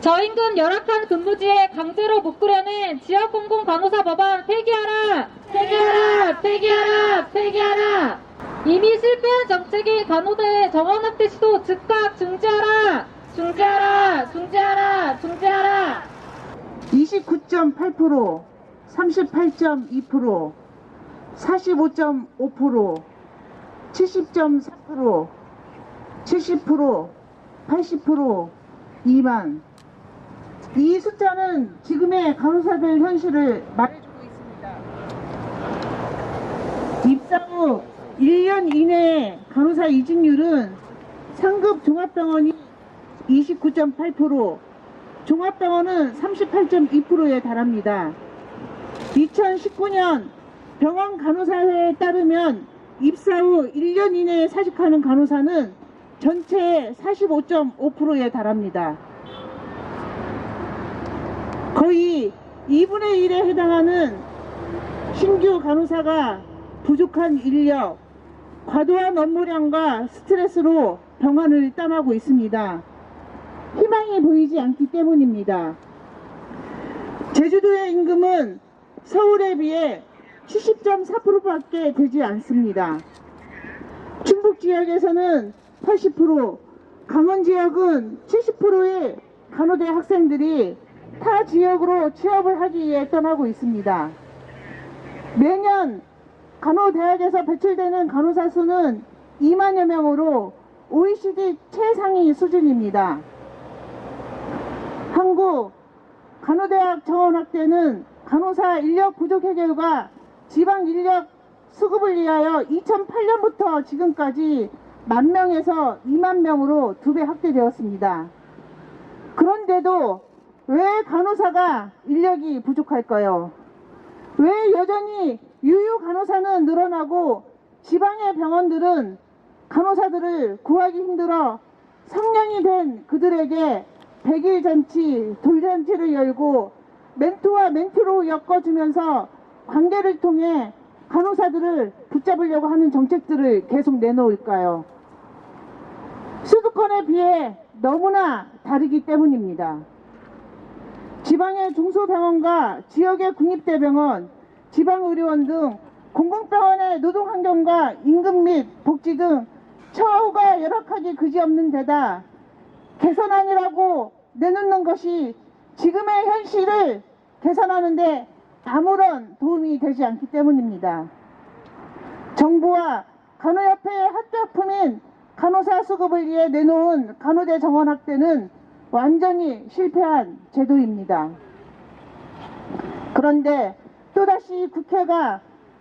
저임금 열악한 근무지에 강제로 묶으려는 지역공공 간호사 법안 폐기하라! 폐기하라! 폐기하라! 폐기하라! 이미 실패한 정책인 간호대 정원 확대 시도 즉각 중지하라! 중지하라! 중지하라! 중지하라! 29.8%, 38.2%, 45.5%, 70.4%, 70%, 80%, 2만. 이 숫자는 지금의 간호사들 현실을 말해주고 있습니다. 입사 후 1년 이내에 간호사 이직률은 상급 종합병원이 29.8%, 종합병원은 38.2%에 달합니다. 2019년 병원 간호사회에 따르면 입사 후 1년 이내에 사직하는 간호사는 전체의 45.5%에 달합니다. 거의 2분의 1에 해당하는 신규 간호사가 부족한 인력, 과도한 업무량과 스트레스로 병원을 떠나고 있습니다. 희망이 보이지 않기 때문입니다. 제주도의 임금은 서울에 비해 70.4%밖에 되지 않습니다. 충북 지역에서는 80%, 강원 지역은 70%의 간호대 학생들이 타 지역으로 취업을 하기 위해 떠나고 있습니다. 매년 간호대학에서 배출되는 간호사 수는 2만여 명으로 OECD 최상위 수준입니다. 한국 간호대학 정원 확대는 간호사 인력 부족 해결과 지방 인력 수급을 위하여 2008년부터 지금까지 만 명에서 2만 명으로 두 배 확대되었습니다. 그런데도 왜 간호사가 인력이 부족할까요? 왜 여전히 유유 간호사는 늘어나고 지방의 병원들은 간호사들을 구하기 힘들어 성년이 된 그들에게 백일 잔치, 돌잔치를 열고 멘토와 멘티로 엮어주면서 관계를 통해 간호사들을 붙잡으려고 하는 정책들을 계속 내놓을까요? 수도권에 비해 너무나 다르기 때문입니다. 지방의 중소병원과 지역의 국립대병원, 지방의료원 등 공공병원의 노동환경과 임금 및 복지 등 처우가 열악하기 그지없는 데다 개선안이라고 내놓는 것이 지금의 현실을 개선하는데 아무런 도움이 되지 않기 때문입니다. 정부와 간호협회의 핫작품인 간호사 수급을 위해 내놓은 간호대 정원 확대는 완전히 실패한 제도입니다. 그런데 또다시 국회가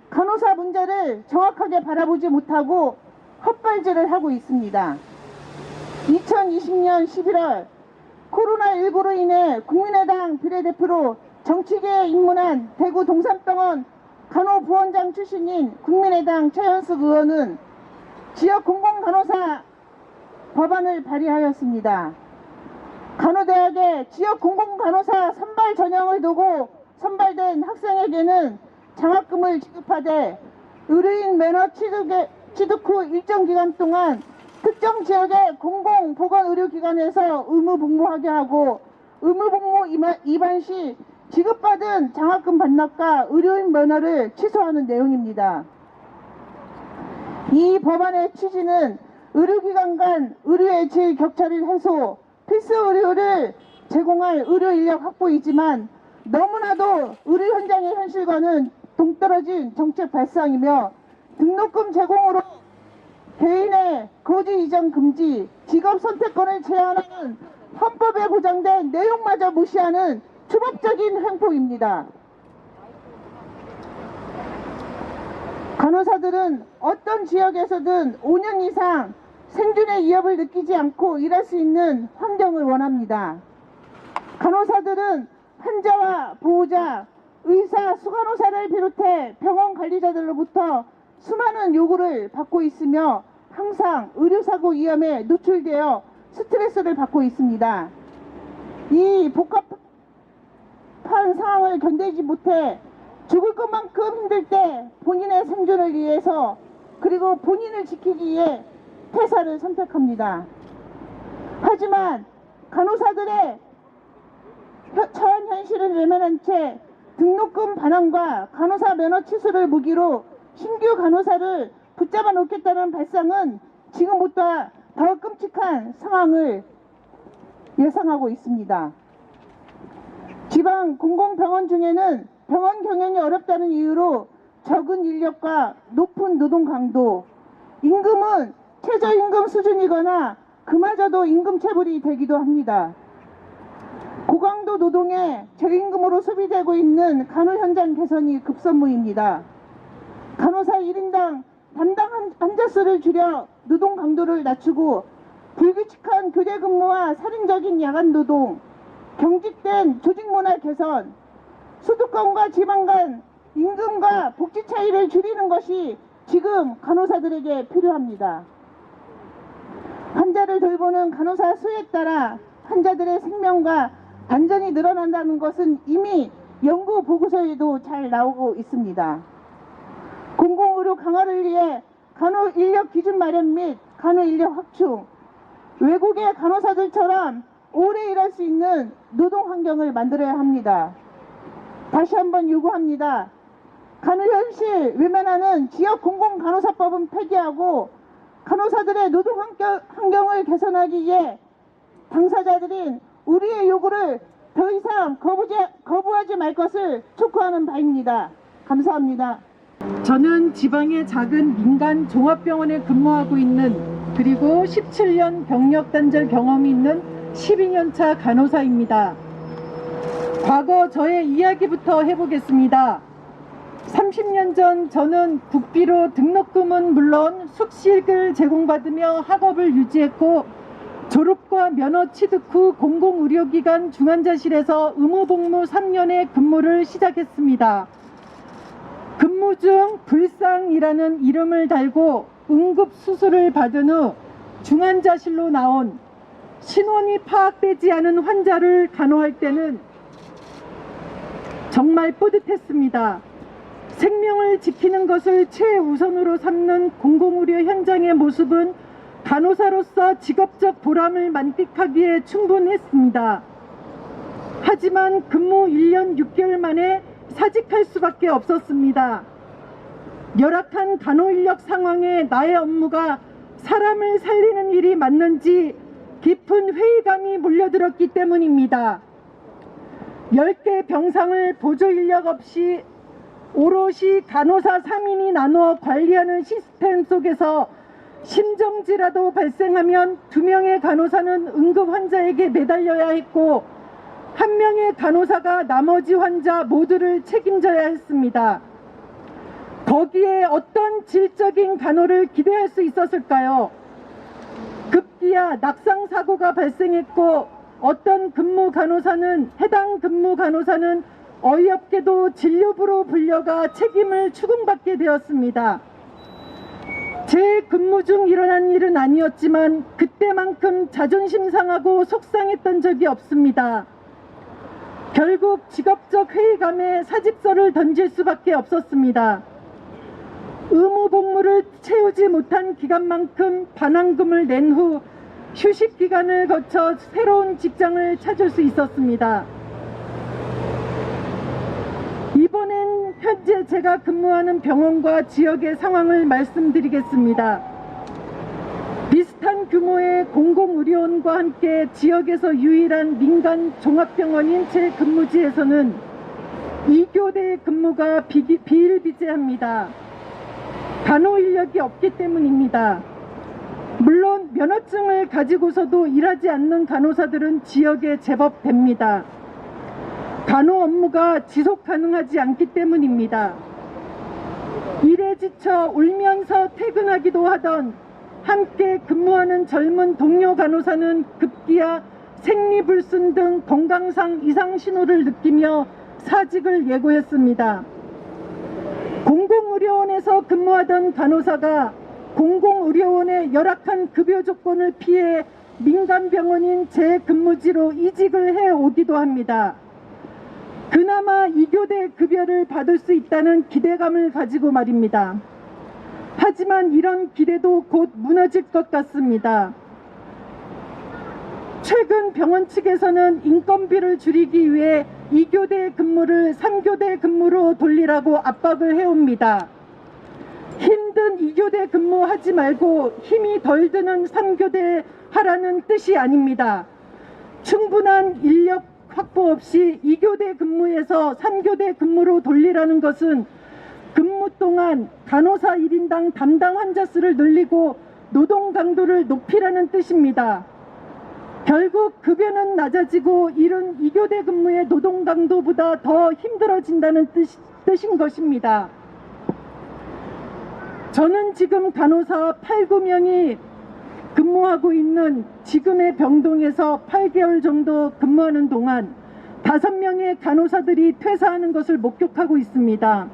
간호사 문제를 정확하게 바라보지 못하고 헛발질을 하고 있습니다. 2020년 11월 코로나19로 인해 국민의당 비례대표로 정치계에 입문한 대구 동산병원 간호부원장 출신인 국민의당 최현숙 의원은 지역 공공간호사 법안을 발의하였습니다. 간호대학의 지역 공공간호사 선발 전형을 두고 선발된 학생에게는 장학금을 지급하되 의료인 매너 취득에, 취득 후 일정 기간 동안 특정 지역의 공공보건의료기관에서 의무복무하게 하고 의무복무 위반 시 지급받은 장학금 반납과 의료인 면허를 취소하는 내용입니다. 이 법안의 취지는 의료기관 간 의료의 질 격차를 해소, 필수 의료를 제공할 의료 인력 확보이지만 너무나도 의료 현장의 현실과는 동떨어진 정책 발상이며 등록금 제공으로 개인의 거지 이전 금지, 직업 선택권을 제한하는 헌법에 보장된 내용마저 무시하는 추법적인 횡포입니다. 간호사들은 어떤 지역에서든 5년 이상 생존의 위협을 느끼지 않고 일할 수 있는 환경을 원합니다. 간호사들은 환자와 보호자, 의사, 수간호사를 비롯해 병원 관리자들로부터 수많은 요구를 받고 있으며 항상 의료사고 위험에 노출되어 스트레스를 받고 있습니다. 이 복합한 상황을 견디지 못해 죽을 것만큼 힘들 때 본인의 생존을 위해서 그리고 본인을 지키기 위해 퇴사를 선택합니다. 하지만 간호사들의 간호사단체 등록금 반환과 간호사 면허 취소를 무기로 신규 간호사를 붙잡아 놓겠다는 발상은 지금부터 더 끔찍한 상황을 예상하고 있습니다. 지방 공공병원 중에는 병원 경영이 어렵다는 이유로 적은 인력과 높은 노동 강도, 임금은 최저임금 수준이거나 그마저도 임금 체불이 되기도 합니다. 고강도 노동에 저임금으로 소비되고 있는 간호 현장 개선이 급선무입니다. 간호사 1인당 담당 한- 환자 수를 줄여 노동 강도를 낮추고 불규칙한 교대 근무와 살인적인 야간 노동, 경직된 조직 문화 개선, 수도권과 지방 간 임금과 복지 차이를 줄이는 것이 지금 간호사들에게 필요합니다. 환자를 돌보는 간호사 수에 따라 환자들의 생명과 안전이 늘어난다는 것은 이미 연구 보고서에도 잘 나오고 있습니다. 공공의료 강화를 위해 간호 인력 기준 마련 및 간호 인력 확충, 외국의 간호사들처럼 오래 일할 수 있는 노동 환경을 만들어야 합니다. 다시 한번 요구합니다. 간호 현실 외면하는 지역 공공 간호사법은 폐기하고 간호사들의 노동 환경, 환경 을 개선하기 위해 당사자들인 우리의 요구를 더 이상 거부지, 거부하지 말 것을 촉구하는 바입니다. 감사합니다. 저는 지방의 작은 민간 종합병원에 근무하고 있는 그리고 17년 병력 단절 경험이 있는 12년차 간호사입니다. 과거 저의 이야기부터 해보겠습니다. 30년 전 저는 국비로 등록금은 물론 숙식을 제공받으며 학업을 유지했고 졸업과 면허 취득 후 공공의료기관 중환자실에서 의무복무 3년의 근무를 시작했습니다. 근무 중 불상이라는 이름을 달고 응급 수술을 받은 후 중환자실로 나온 신원이 파악되지 않은 환자를 간호할 때는 정말 뿌듯했습니다. 생명을 지키는 것을 최우선으로 삼는 공공의료 현장의 모습은 간호사로서 직업적 보람을 만끽하기에 충분했습니다. 하지만 근무 1년 6개월 만에 사직할 수밖에 없었습니다. 열악한 간호 인력 상황에 나의 업무가 사람을 살리는 일이 맞는지 깊은 회의감이 몰려들었기 때문입니다. 10개 병상을 보조 인력 없이 오롯이 간호사 3인이 나누어 관리하는 시스템 속에서 심정지라도 발생하면 두 명의 간호사는 응급 환자에게 매달려야 했고 한 명의 간호사가 나머지 환자 모두를 책임져야 했습니다. 거기에 어떤 질적인 간호를 기대할 수 있었을까요? 급기야 낙상 사고가 발생했고 어떤 근무 간호사는 해당 근무 간호사는 어이없게도 진료부로 불려가 책임을 추궁받게 되었습니다. 제 근무 중 일어난 일은 아니었지만 그때만큼 자존심 상하고 속상했던 적이 없습니다. 결국 직업적 회의감에 사직서를 던질 수밖에 없었습니다. 의무 복무를 채우지 못한 기간만큼 반환금을 낸 후 휴식 기간을 거쳐 새로운 직장을 찾을 수 있었습니다. 이번엔 현재 제가 근무하는 병원과 지역의 상황을 말씀드리겠습니다. 비슷한 규모의 공공의료원과 함께 지역에서 유일한 민간 종합병원인 제 근무지에서는 2교대 근무가 비, 비일비재합니다. 간호 인력이 없기 때문입니다. 물론 면허증을 가지고서도 일하지 않는 간호사들은 지역에 제법 됩니다. 간호 업무가 지속 가능하지 않기 때문입니다. 일에 지쳐 울면서 퇴근하기도 하던 함께 근무하는 젊은 동료 간호사는 급기야 생리불순 등 건강상 이상 신호를 느끼며 사직을 예고했습니다. 공공의료원에서 근무하던 간호사가 공공의료원의 열악한 급여 조건을 피해 민간병원인 제 근무지로 이직을 해 오기도 합니다. 그나마 2교대 급여를 받을 수 있다는 기대감을 가지고 말입니다. 하지만 이런 기대도 곧 무너질 것 같습니다. 최근 병원 측에서는 인건비를 줄이기 위해 2교대 근무를 3교대 근무로 돌리라고 압박을 해옵니다. 힘든 2교대 근무하지 말고 힘이 덜 드는 3교대 하라는 뜻이 아닙니다. 충분한 인력 확보 없이 2교대 근무에서 3교대 근무로 돌리라는 것은 근무 동안 간호사 1인당 담당 환자 수를 늘리고 노동 강도를 높이라는 뜻입니다. 결국 급여는 낮아지고 일은 2교대 근무의 노동 강도보다 더 힘들어진다는 뜻, 뜻인 것입니다. 저는 지금 간호사 8, 9명이 근무하고 있는 지금의 병동에서 8개월 정도 근무하는 동안 5명의 간호사들이 퇴사하는 것을 목격하고 있습니다.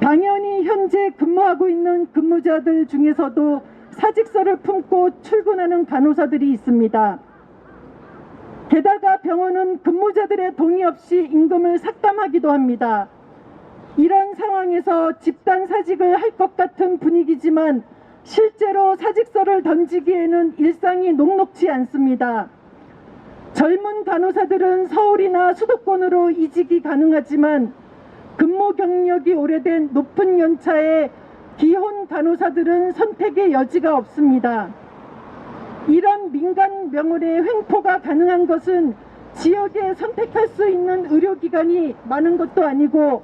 당연히 현재 근무하고 있는 근무자들 중에서도 사직서를 품고 출근하는 간호사들이 있습니다. 게다가 병원은 근무자들의 동의 없이 임금을 삭감하기도 합니다. 이런 상황에서 집단 사직을 할 것 같은 분위기지만 실제로 사직서를 던지기에는 일상이 녹록지 않습니다. 젊은 간호사들은 서울이나 수도권으로 이직이 가능하지만 근무 경력이 오래된 높은 연차의 기혼 간호사들은 선택의 여지가 없습니다. 이런 민간 병원의 횡포가 가능한 것은 지역에 선택할 수 있는 의료기관이 많은 것도 아니고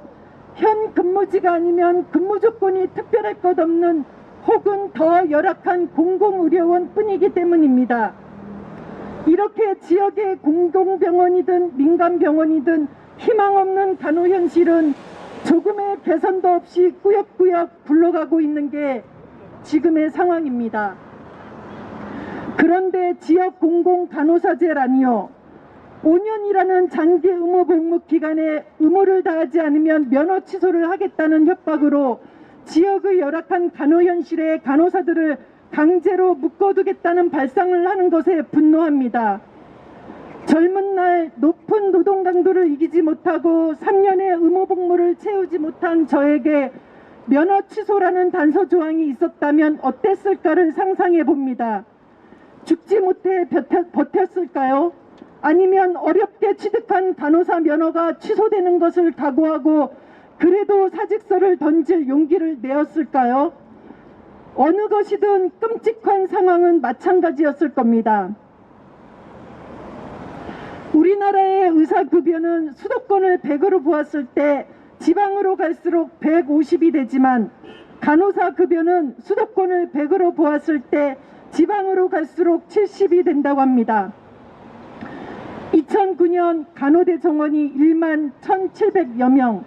현 근무지가 아니면 근무 조건이 특별할 것 없는 혹은 더 열악한 공공의료원 뿐이기 때문입니다. 이렇게 지역의 공공병원이든 민간병원이든 희망 없는 간호 현실은 조금의 개선도 없이 꾸역꾸역 굴러가고 있는 게 지금의 상황입니다. 그런데 지역 공공 간호사제라니요. 5년이라는 장기 의무 복무 기간에 의무를 다하지 않으면 면허 취소를 하겠다는 협박으로 지역의 열악한 간호 현실에 간호사들을 강제로 묶어두겠다는 발상을 하는 것에 분노합니다. 젊은 날 높은 노동 강도를 이기지 못하고 3년의 의무 복무를 채우지 못한 저에게 면허 취소라는 단서 조항이 있었다면 어땠을까를 상상해 봅니다. 죽지 못해 버텼- 버텼을까요? 아니면 어렵게 취득한 간호사 면허가 취소되는 것을 각오하고 그래도 사직서를 던질 용기를 내었을까요? 어느 것이든 끔찍한 상황은 마찬가지였을 겁니다. 우리나라의 의사급여는 수도권을 100으로 보았을 때 지방으로 갈수록 150이 되지만 간호사 급여는 수도권을 100으로 보았을 때 지방으로 갈수록 70이 된다고 합니다. 2009년 간호대 정원이 1만 1,700여 명,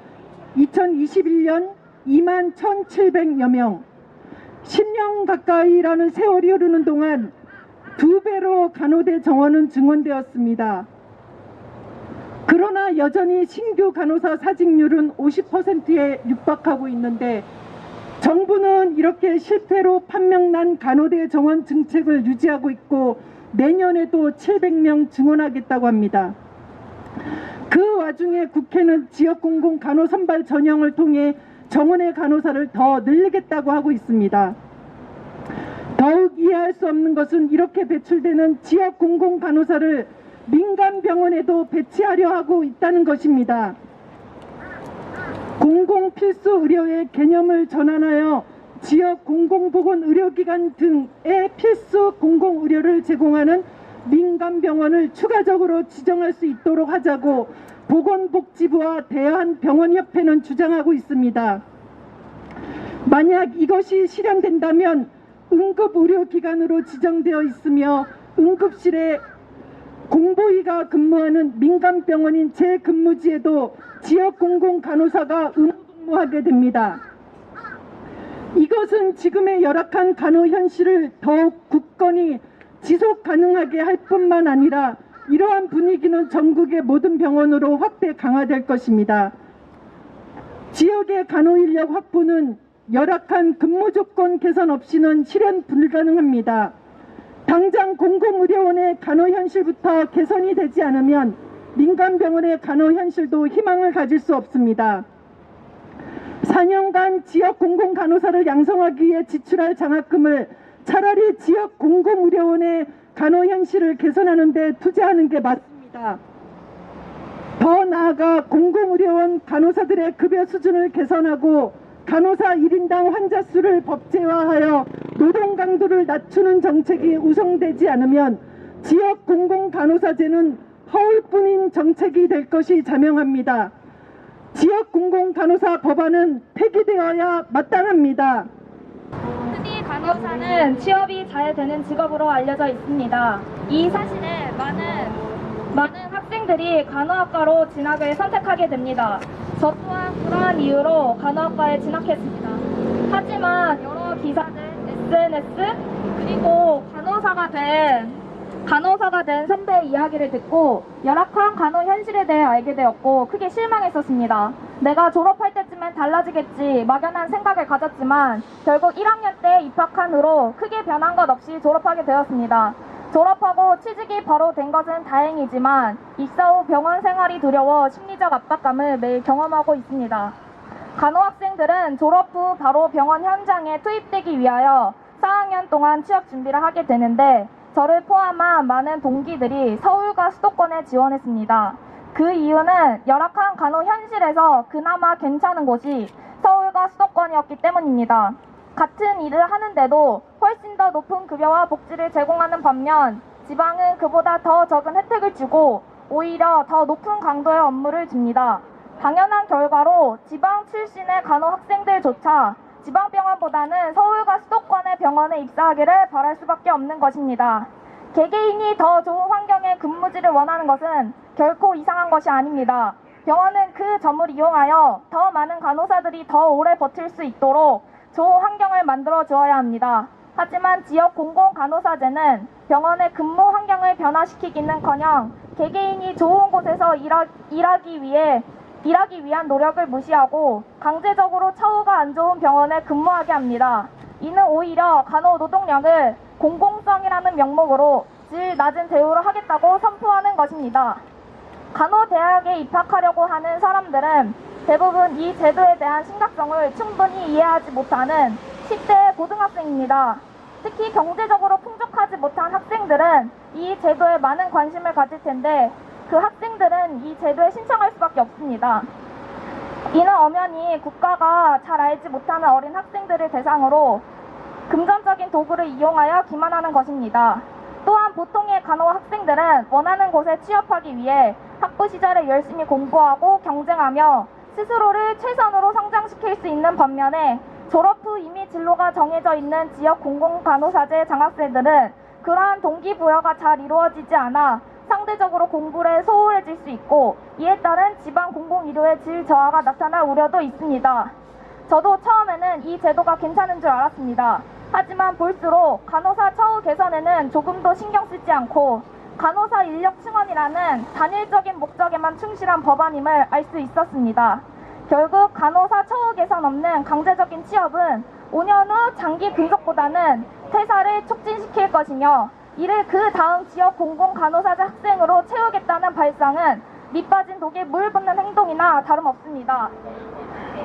2021년 2만 1,700여 명, 10년 가까이라는 세월이 흐르는 동안 두 배로 간호대 정원은 증원되었습니다. 그러나 여전히 신규 간호사 사직률은 50%에 육박하고 있는데 정부는 이렇게 실패로 판명난 간호대 정원 정책을 유지하고 있고 내년에도 700명 증원하겠다고 합니다. 그 와중에 국회는 지역 공공 간호 선발 전형을 통해 정원의 간호사를 더 늘리겠다고 하고 있습니다. 더욱 이해할 수 없는 것은 이렇게 배출되는 지역 공공 간호사를 민간 병원에도 배치하려 하고 있다는 것입니다. 공공 필수 의료의 개념을 전환하여 지역 공공보건 의료기관 등의 필수 공공 의료를 제공하는 민간 병원을 추가적으로 지정할 수 있도록 하자고 보건복지부와 대한병원협회는 주장하고 있습니다. 만약 이것이 실현된다면 응급의료기관으로 지정되어 있으며 응급실에 공보위가 근무하는 민간병원인 제 근무지에도 지역 공공 간호사가 의무근무하게 됩니다. 이것은 지금의 열악한 간호 현실을 더욱 굳건히 지속 가능하게 할 뿐만 아니라 이러한 분위기는 전국의 모든 병원으로 확대 강화될 것입니다. 지역의 간호 인력 확보는 열악한 근무 조건 개선 없이는 실현 불가능합니다. 당장 공공의료원의 간호 현실부터 개선이 되지 않으면 민간병원의 간호 현실도 희망을 가질 수 없습니다. 4년간 지역 공공간호사를 양성하기 위해 지출할 장학금을 차라리 지역 공공의료원의 간호 현실을 개선하는 데 투자하는 게 맞습니다. 더 나아가 공공의료원 간호사들의 급여 수준을 개선하고 간호사 1인당 환자 수를 법제화하여 노동 강도를 낮추는 정책이 우성되지 않으면 지역 공공 간호사제는 허울뿐인 정책이 될 것이 자명합니다. 지역 공공 간호사 법안은 폐기되어야 마땅합니다. 간호사는 취업이 잘 되는 직업으로 알려져 있습니다. 이 사실에 많은 많은 학생들이 간호학과로 진학을 선택하게 됩니다. 저 또한 그러한 이유로 간호학과에 진학했습니다. 하지만 여러 기사들, SNS 그리고 간호사가 된 간호사가 된 선배의 이야기를 듣고 열악한 간호 현실에 대해 알게 되었고 크게 실망했었습니다. 내가 졸업할 때쯤엔 달라지겠지 막연한 생각을 가졌지만 결국 1학년 때 입학한 후로 크게 변한 것 없이 졸업하게 되었습니다. 졸업하고 취직이 바로 된 것은 다행이지만 입사 후 병원 생활이 두려워 심리적 압박감을 매일 경험하고 있습니다. 간호학생들은 졸업 후 바로 병원 현장에 투입되기 위하여 4학년 동안 취업 준비를 하게 되는데 저를 포함한 많은 동기들이 서울과 수도권에 지원했습니다. 그 이유는 열악한 간호 현실에서 그나마 괜찮은 곳이 서울과 수도권이었기 때문입니다. 같은 일을 하는데도 훨씬 더 높은 급여와 복지를 제공하는 반면 지방은 그보다 더 적은 혜택을 주고 오히려 더 높은 강도의 업무를 줍니다. 당연한 결과로 지방 출신의 간호 학생들조차 지방병원보다는 서울과 수도권의 병원에 입사하기를 바랄 수밖에 없는 것입니다. 개개인이 더 좋은 환경의 근무지를 원하는 것은 결코 이상한 것이 아닙니다. 병원은 그 점을 이용하여 더 많은 간호사들이 더 오래 버틸 수 있도록 좋은 환경을 만들어 주어야 합니다. 하지만 지역 공공 간호사제는 병원의 근무 환경을 변화시키기는커녕 개개인이 좋은 곳에서 일하, 일하기 위해 일하기 위한 노력을 무시하고 강제적으로 처우가 안 좋은 병원에 근무하게 합니다. 이는 오히려 간호 노동력을 공공성이라는 명목으로 질 낮은 대우를 하겠다고 선포하는 것입니다. 간호대학에 입학하려고 하는 사람들은 대부분 이 제도에 대한 심각성을 충분히 이해하지 못하는 10대 고등학생입니다. 특히 경제적으로 풍족하지 못한 학생들은 이 제도에 많은 관심을 가질 텐데 그 학생들은 이 제도에 신청할 수밖에 없습니다. 이는 엄연히 국가가 잘 알지 못하는 어린 학생들을 대상으로 금전적인 도구를 이용하여 기만하는 것입니다. 또한 보통의 간호 학생들은 원하는 곳에 취업하기 위해 학부 시절에 열심히 공부하고 경쟁하며 스스로를 최선으로 성장시킬 수 있는 반면에 졸업 후 이미 진로가 정해져 있는 지역 공공간호사제 장학생들은 그러한 동기부여가 잘 이루어지지 않아 상대적으로 공부에 소홀해질 수 있고 이에 따른 지방 공공의료의 질 저하가 나타날 우려도 있습니다. 저도 처음에는 이 제도가 괜찮은 줄 알았습니다. 하지만 볼수록 간호사 처우 개선에는 조금도 신경 쓰지 않고 간호사 인력 충원이라는 단일적인 목적에만 충실한 법안임을 알 수 있었습니다. 결국 간호사 처우 개선 없는 강제적인 취업은 5년 후 장기 근속보다는 퇴사를 촉진시킬 것이며 이를 그 다음 지역 공공 간호사제 학생으로 채우겠다는 발상은 밑빠진 독에 물 붓는 행동이나 다름없습니다.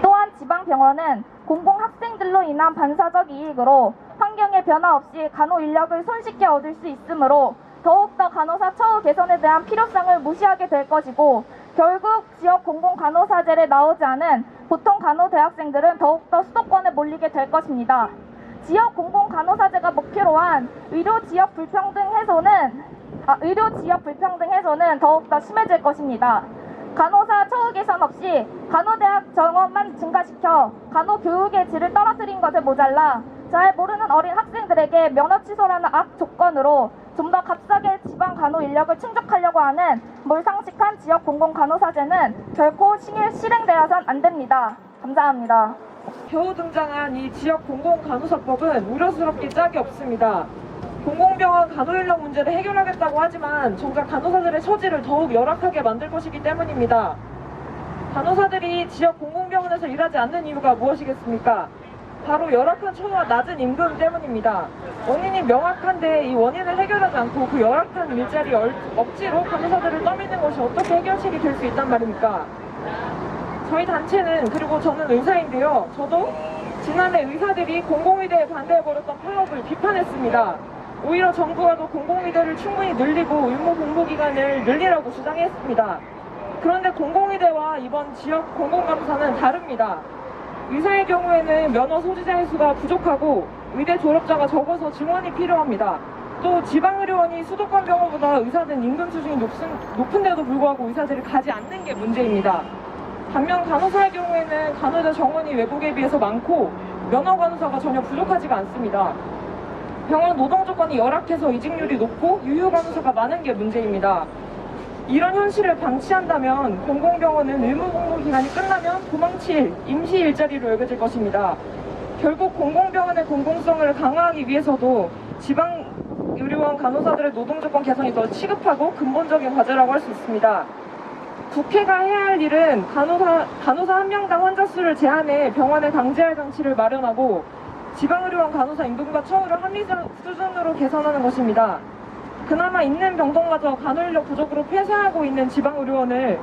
또한 지방병원은 공공학생들로 인한 반사적 이익으로 환경의 변화 없이 간호 인력을 손쉽게 얻을 수 있으므로 더욱더 간호사 처우 개선에 대한 필요성을 무시하게 될 것이고 결국 지역 공공간호사제를 나오지 않은 보통 간호대학생들은 더욱더 수도권에 몰리게 될 것입니다. 지역 공공 간호사제가 목표로 한 의료 지역 불평등 해소는 아, 의료 지역 불평등 해소는 더욱더 심해질 것입니다. 간호사 처우 개선 없이 간호대학 정원만 증가시켜 간호 교육의 질을 떨어뜨린 것에 모자라 잘 모르는 어린 학생들에게 면허 취소라는 악 조건으로 좀 더 값싸게 지방 간호 인력을 충족하려고 하는 몰상식한 지역 공공 간호사제는 결코 실- 실행되어선 안 됩니다. 감사합니다. 겨우 등장한 이 지역 공공간호사법은 우려스럽게 짝이 없습니다. 공공병원 간호인력 문제를 해결하겠다고 하지만 정작 간호사들의 처지를 더욱 열악하게 만들 것이기 때문입니다. 간호사들이 지역 공공병원에서 일하지 않는 이유가 무엇이겠습니까? 바로 열악한 처우와 낮은 임금 때문입니다. 원인이 명확한데 이 원인을 해결하지 않고 그 열악한 일자리 얼- 억지로 간호사들을 떠미는 것이 어떻게 해결책이 될 수 있단 말입니까? 저희 단체는 그리고 저는 의사인데요. 저도 지난해 의사들이 공공의대에 반대해버렸던 파업을 비판했습니다. 오히려 정부가 더 공공의대를 충분히 늘리고 의무 공부 기간을 늘리라고 주장했습니다. 그런데 공공의대와 이번 지역 공공간호사는 다릅니다. 의사의 경우에는 면허 소지자의 수가 부족하고 의대 졸업자가 적어서 증원이 필요합니다. 또 지방의료원이 수도권 병원보다 의사들 임금 수준이 높은, 높은데도 불구하고 의사들이 가지 않는 게 문제입니다. 반면 간호사의 경우에는 간호자 정원이 외국에 비해서 많고 면허 간호사가 전혀 부족하지가 않습니다. 병원 노동 조건이 열악해서 이직률이 높고 유휴 간호사가 많은 게 문제입니다. 이런 현실을 방치한다면 공공병원은 의무 복무 기간이 끝나면 도망칠 임시 일자리로 여겨질 것입니다. 결국 공공병원의 공공성을 강화하기 위해서도 지방 의료원 간호사들의 노동 조건 개선이 더 시급하고 근본적인 과제라고 할 수 있습니다. 국회가 해야 할 일은 간호사, 간호사 한 명당 환자 수를 제한해 병원에 강제할 장치를 마련하고 지방의료원 간호사 임금과 처우를 합리 수준으로 개선하는 것입니다. 그나마 있는 병동마저 간호인력 부족으로 폐쇄하고 있는 지방의료원을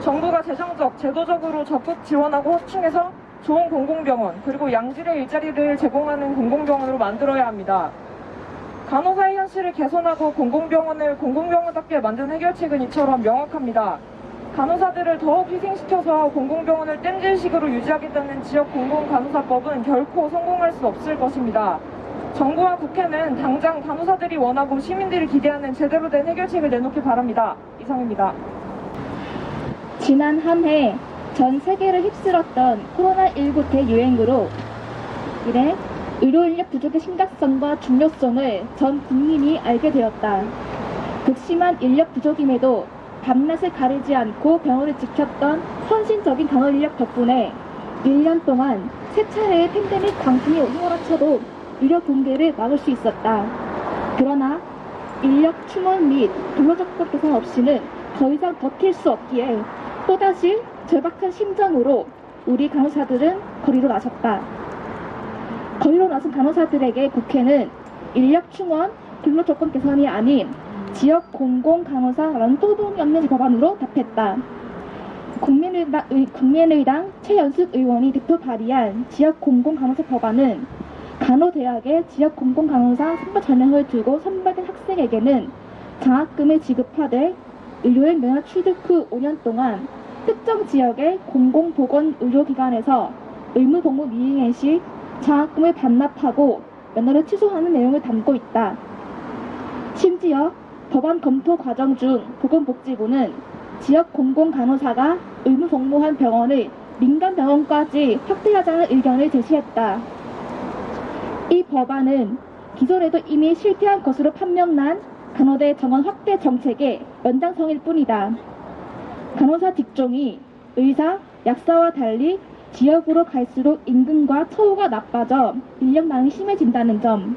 정부가 재정적, 제도적으로 적극 지원하고 확충해서 좋은 공공병원, 그리고 양질의 일자리를 제공하는 공공병원으로 만들어야 합니다. 간호사의 현실을 개선하고 공공병원을 공공병원답게 만든 해결책은 이처럼 명확합니다. 간호사들을 더욱 희생시켜서 공공병원을 땜질식으로 유지하겠다는 지역 공공간호사법은 결코 성공할 수 없을 것입니다. 정부와 국회는 당장 간호사들이 원하고 시민들이 기대하는 제대로 된 해결책을 내놓길 바랍니다. 이상입니다. 지난 한 해 전 세계를 휩쓸었던 코로나19 대유행으로 이래 의료 인력 부족의 심각성과 중요성을 전 국민이 알게 되었다. 극심한 인력 부족임에도 밤낮을 가리지 않고 병원을 지켰던 헌신적인 간호 인력 덕분에 1년 동안 세 차례의 팬데믹 광풍이 휘몰아쳐도 의료 붕괴를 막을 수 있었다. 그러나 인력 충원 및 근로적법 개선 없이는 더 이상 버틸 수 없기에 또다시 절박한 심정으로 우리 간호사들은 거리로 나섰다. 거리로 나선 간호사들에게 국회는 인력 충원, 근로조건 개선이 아닌 지역 공공 간호사 런도동이 없는 법안으로 답했다. 국민의당, 의- 국민의당 최연숙 의원이 대표 발의한 지역 공공 간호사 법안은 간호대학의 지역 공공 간호사 선발 전형을 두고 선발된 학생에게는 장학금을 지급하되 의료인 면허 취득 후 5년 동안 특정 지역의 공공보건의료기관에서 의무복무 미행의 시 장학금을 반납하고 면허를 취소하는 내용을 담고 있다. 심지어 법안 검토 과정 중 보건복지부는 지역 공공간호사가 의무 복무한 병원을 민간 병원까지 확대하자는 의견을 제시했다. 이 법안은 기존에도 이미 실패한 것으로 판명난 간호대 정원 확대 정책의 연장성일 뿐이다. 간호사 직종이 의사, 약사와 달리 지역으로 갈수록 임금과 처우가 나빠져 인력난이 심해진다는 점.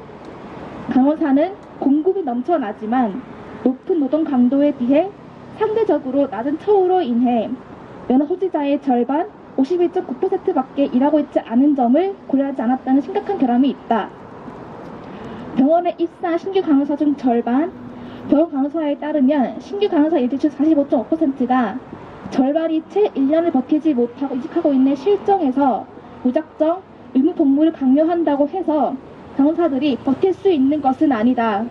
간호사는 공급이 넘쳐나지만 높은 노동 강도에 비해 상대적으로 낮은 처우로 인해 면허 소지자의 절반 51.9%밖에 일하고 있지 않은 점을 고려하지 않았다는 심각한 결함이 있다. 병원에 입사한 신규 간호사 중 절반, 병원 간호사에 따르면 신규 간호사 일지수 45.5%가 절반이 채 1년을 버티지 못하고 이직하고 있는 실정에서 무작정 의무 복무를 강요한다고 해서 간호사들이 버틸 수 있는 것은 아니다.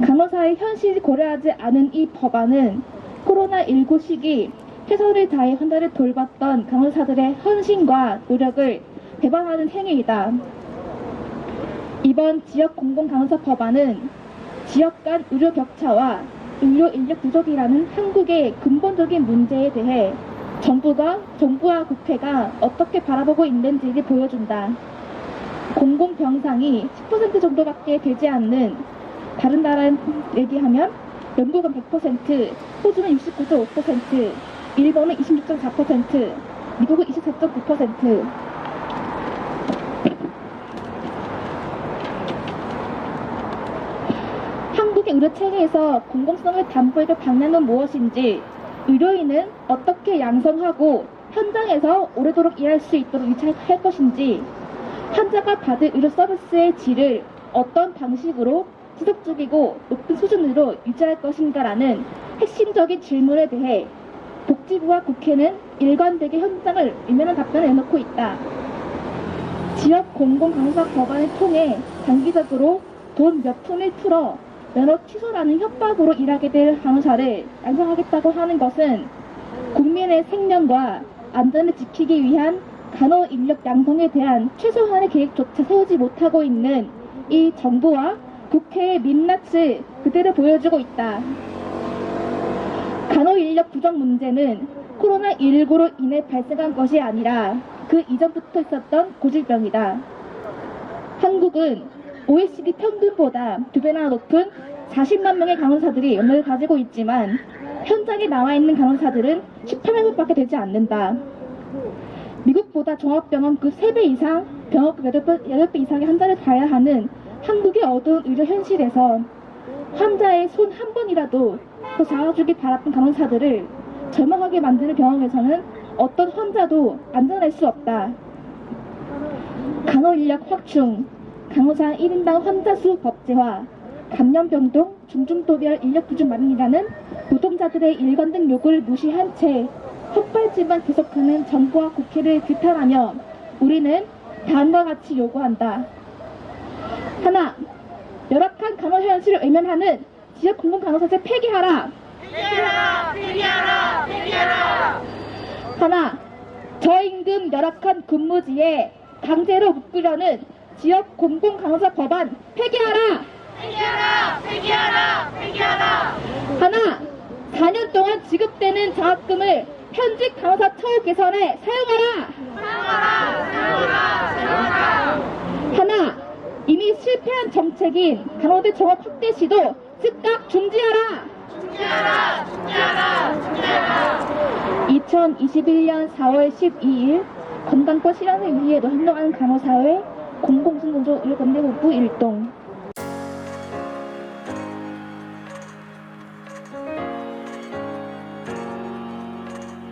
간호사의 현실을 고려하지 않은 이 법안은 코로나19 시기 최선을 다해 환자를 돌봤던 간호사들의 헌신과 노력을 배반하는 행위이다. 이번 지역 공공간호사 법안은 지역 간 의료 격차와 의료 인력 부족이라는 한국의 근본적인 문제에 대해 정부가 정부와 국회가 어떻게 바라보고 있는지를 보여준다. 공공병상이 10% 정도밖에 되지 않는 다른 나라에 얘기하면 영국은 100%, 호주는 69.5%, 일본은 26.4%, 미국은 24.9%. 한국의 의료 체계에서 공공성을 담보해줄 방향은 무엇인지, 의료인은 어떻게 양성하고 현장에서 오래도록 일할 수 있도록 유치할 것인지, 환자가 받을 의료 서비스의 질을 어떤 방식으로 지속적이고 높은 수준으로 유지할 것인가라는 핵심적인 질문에 대해 복지부와 국회는 일관되게 현장을 일면한 답변을 내놓고 있다. 지역 공공강사 법안을 통해 단기적으로 돈 몇 푼을 풀어 면허 취소라는 협박으로 일하게 될 간호사를 양성하겠다고 하는 것은 국민의 생명과 안전을 지키기 위한 간호 인력 양성에 대한 최소한의 계획조차 세우지 못하고 있는 이 정부와 국회의 민낯을 그대로 보여주고 있다. 간호 인력 부족 문제는 코로나19로 인해 발생한 것이 아니라 그 이전부터 있었던 고질병이다. 한국은 OECD 평균보다 두 배나 높은 40만 명의 간호사들이 연락을 가지고 있지만 현장에 나와 있는 간호사들은 18명밖에 되지 않는다. 미국보다 종합병원 그 3배 이상, 병원급 8배, 8배 이상의 환자를 봐야 하는 한국의 어두운 의료 현실에서 환자의 손 한 번이라도 더 잡아주길 바랐던 간호사들을 절망하게 만드는 병원에서는 어떤 환자도 안전할 수 없다. 간호 인력 확충, 간호사 1인당 환자 수 법제화, 감염병 동, 중증도별 인력 부족 마련이라는 노동자들의 일관 된 요구를 무시한 채 헛발질만 계속하는 정부와 국회를 규탄하며 우리는 다음과 같이 요구한다. 하나, 열악한 간호 현실을 외면하는 지역 공공 간호사제 폐기하라. 폐기하라, 폐기하라, 폐기하라. 하나, 저임금 열악한 근무지에 강제로 묶으려는 지역 공공 간호사 법안 폐기하라. 폐기하라, 폐기하라, 폐기하라. 하나, 4년 동안 지급되는 장학금을 현직 간호사 처우 개선에 사용하라. 사용하라, 사용하라, 하나, 이미 실패한 정책인 간호대 종합 확대 시도 즉각 중지하라. 중지하라, 중지하라, 중지하라. 2021년 4월 12일 건강권 실현을 위해 노력하는 간호사회 공공성공조 의료건대본부 일동